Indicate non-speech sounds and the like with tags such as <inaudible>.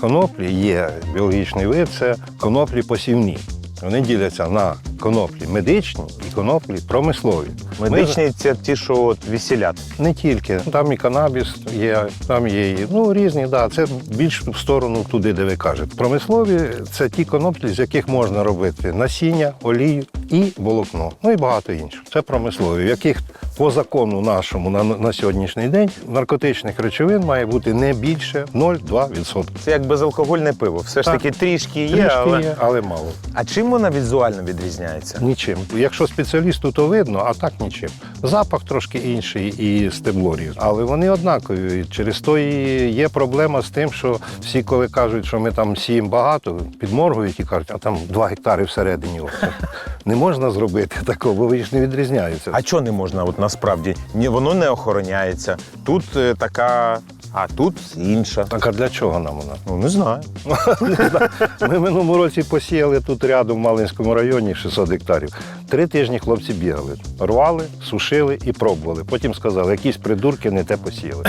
коноплі є біологічний вид, це коноплі посівні. Вони діляться на коноплі медичні і коноплі промислові. Ми Медичні це ті, що от весілят. не тільки. Там і канабіс є, там є і, ну, різні, да. це більш в сторону туди, де ви кажете. Промислові це ті коноплі, з яких можна робити насіння, олію і волокно. Ну і багато інших. Це промислові, в яких по закону нашому на, на сьогоднішній день наркотичних речовин має бути не більше 0,2%. Це як безалкогольне пиво. Все ж таки трішки є, Трішки але. є, але мало. А чим вона візуально відрізняється? Нічим. Якщо спеціалісту, то видно, а так нічим. Запах трошки інший і стебло різне. Але вони однакові. Через то і є проблема з тим, що всі, коли кажуть, що ми там сіємо багато, підморгують і кажуть, а там 2 гектари всередині. Не можна зробити такого, бо ви ж не відрізняються. А чого не можна от насправді? Ні, воно не охороняється. Тут е, така, а тут інша. Так а для чого нам вона? Ну не знаю. <laughs> Ми в минулому році посіяли тут рядом в Малинському районі 600 гектарів. Три тижні хлопці бігали, рвали, сушили і пробували. Потім сказали, якісь придурки не те посіяли.